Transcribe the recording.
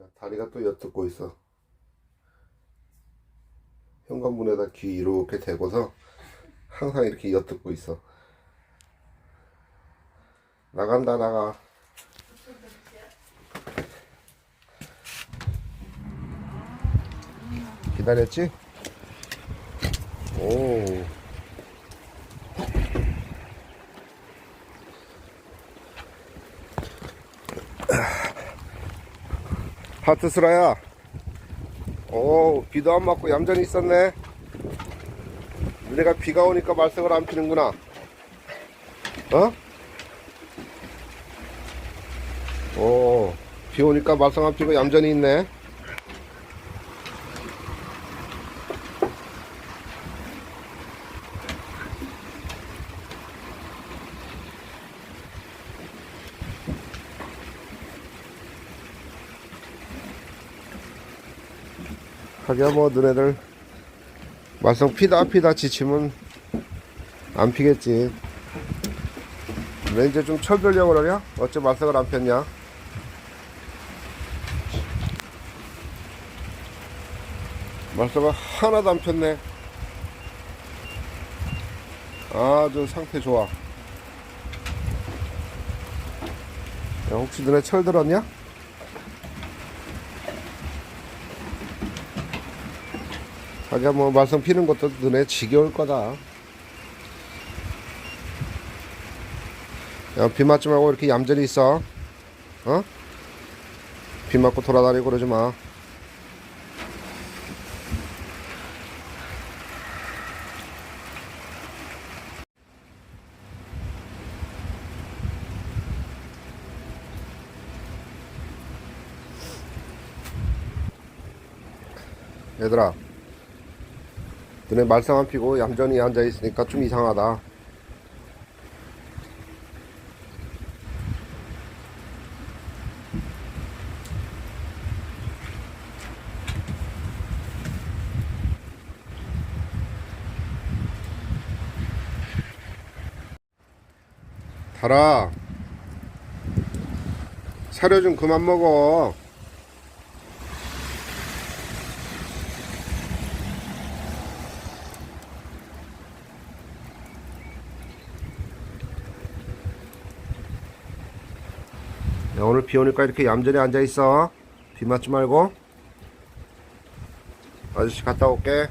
야, 다리가 또 엿듣고 있어. 현관문에다 귀 이렇게 대고서 항상 이렇게 엿듣고 있어. 나간다, 나가. 기다렸지? 오. 하트스라야. 오, 비도 안 맞고 얌전히 있었네. 내가 비가 오니까 말썽을 안 피는구나. 어? 오, 비 오니까 말썽 안 피고 얌전히 있네. 하기야 뭐 너네들 말썽 피다 피다 지치면 안 피겠지 왜 이제 좀 철들려고 그러냐? 어째 말썽을 안 폈냐? 말썽을 하나도 안 폈네 아주 상태 좋아 야 혹시 너네 철 들었냐? 하기야 뭐 말썽 피는 것도 너네 지겨울 거다. 야, 비 맞지 말고 이렇게 얌전히 있어. 어? 비 맞고 돌아다니고 그러지 마. 얘들아. 너네 말썽 안 피고 얌전히 앉아 있으니까 좀 이상하다. 달아. 사료 좀 그만 먹어. 야, 오늘 비 오니까 이렇게 얌전히 앉아 있어. 비 맞지 말고. 아저씨 갔다 올게.